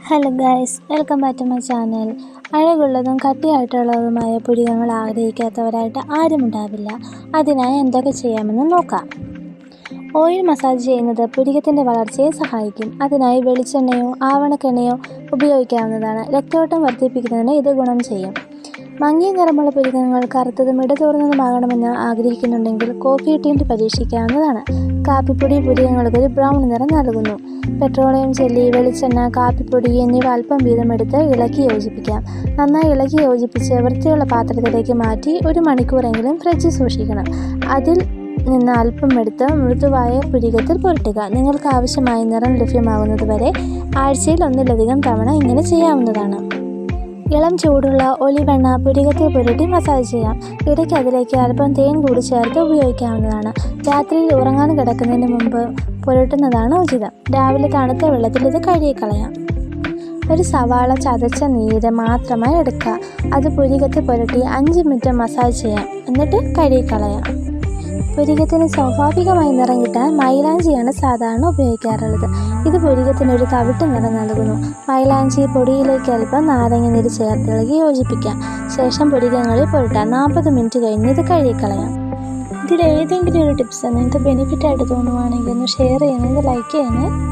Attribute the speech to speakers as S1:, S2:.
S1: Hello guys welcome back to my channel അഴകുള്ളതും കട്ടിയായിട്ടുള്ളതുമായ പുരികങ്ങൾ ആഗ്രഹിക്കാത്തവരായിട്ട് ആരുമുണ്ടാവില്ല അതിനായി എന്തൊക്കെ ചെയ്യാമെന്ന് നോക്കാം. ഓയിൽ മസാജ് ചെയ്യുന്നത് പുരികത്തിന്റെ വളർച്ചയെ സഹായിക്കും. അതിനായി വെളിച്ചെണ്ണയോ ആവണക്കെണ്ണയോ ഉപയോഗിക്കാവുന്നതാണ്. രക്തയോട്ടം വർദ്ധിപ്പിക്കുന്നതിന് ഇത് ഗുണം ചെയ്യും. മങ്ങിയ നിറമുള്ള പുരികങ്ങൾ കറുത്തതും ഇടതോർന്നതുമാകണമെന്ന് ആഗ്രഹിക്കുന്നുണ്ടെങ്കിൽ കോഫി ടീന്റ് പരീക്ഷിക്കാവുന്നതാണ്. കാപ്പിപ്പൊടി പുരികങ്ങൾക്ക് ഒരു ബ്രൗൺ നിറം നൽകുന്നു. പെട്രോളിയം ചെല്ലി വെളിച്ചെണ്ണ കാപ്പിപ്പൊടി എന്നിവ അല്പം വീതം എടുത്ത് ഇളക്കി യോജിപ്പിക്കാം. നന്നായി ഇളക്കി യോജിപ്പിച്ച് വൃത്തിയുള്ള പാത്രത്തിലേക്ക് മാറ്റി ഒരു മണിക്കൂറെങ്കിലും ഫ്രിഡ്ജ് സൂക്ഷിക്കണം. അതിൽ നിന്ന് അല്പം എടുത്ത് മൃദുവായ പുരികത്തിൽ പുരട്ടുക. നിങ്ങൾക്ക് ആവശ്യമായ നിറം ലഭ്യമാകുന്നതുവരെ ആഴ്ചയിൽ ഒന്നിലധികം തവണ ഇങ്ങനെ ചെയ്യാവുന്നതാണ്. ഇളം ചൂടുള്ള ഒലിവെണ്ണ പുരികത്തിൽ പുരട്ടി മസാജ് ചെയ്യാം. ഇടയ്ക്ക് അതിലേക്ക് അല്പം തേൻ കൂടി ചേർത്ത് ഉപയോഗിക്കാവുന്നതാണ്. രാത്രിയിൽ ഉറങ്ങാൻ കിടക്കുന്നതിന് മുമ്പ് പുരട്ടുന്നതാണ് ഉചിതം. രാവിലെ തണുത്ത വെള്ളത്തിൽ ഇത് കഴുകിക്കളയാം. ഒരു സവാള ചതച്ച നീര് മാത്രമായി എടുക്കുക. അത് പുരികത്തിൽ പുരട്ടി അഞ്ച് മിനിറ്റ് മസാജ് ചെയ്യാം. എന്നിട്ട് കഴുകിക്കളയാം. പുരികത്തിന് സ്വാഭാവികമായി നിറം കിട്ടാൻ മൈലാഞ്ചിയാണ് സാധാരണ ഉപയോഗിക്കാറുള്ളത്. ഇത് പുരികത്തിന് ഒരു തവിട്ട് നിറം നൽകുന്നു. മൈലാഞ്ചി പൊടിയിലേക്ക് അല്പം നാരങ്ങ നീര് ചേർത്തിളകി യോജിപ്പിക്കാം. ശേഷം പുരികങ്ങളിൽ പുരട്ടാം നാൽപ്പത് മിനിറ്റ് കഴിഞ്ഞ് ഇത് കഴുകിക്കളയാം. ഇതിൽ ഏതെങ്കിലും ഒരു ടിപ്സ് നിങ്ങൾക്ക് ബെനിഫിറ്റ് ആയിട്ട് തോന്നുവാണെങ്കിൽ ഒന്ന് ഷെയർ ചെയ്യണേ ലൈക്ക് ചെയ്യണേ.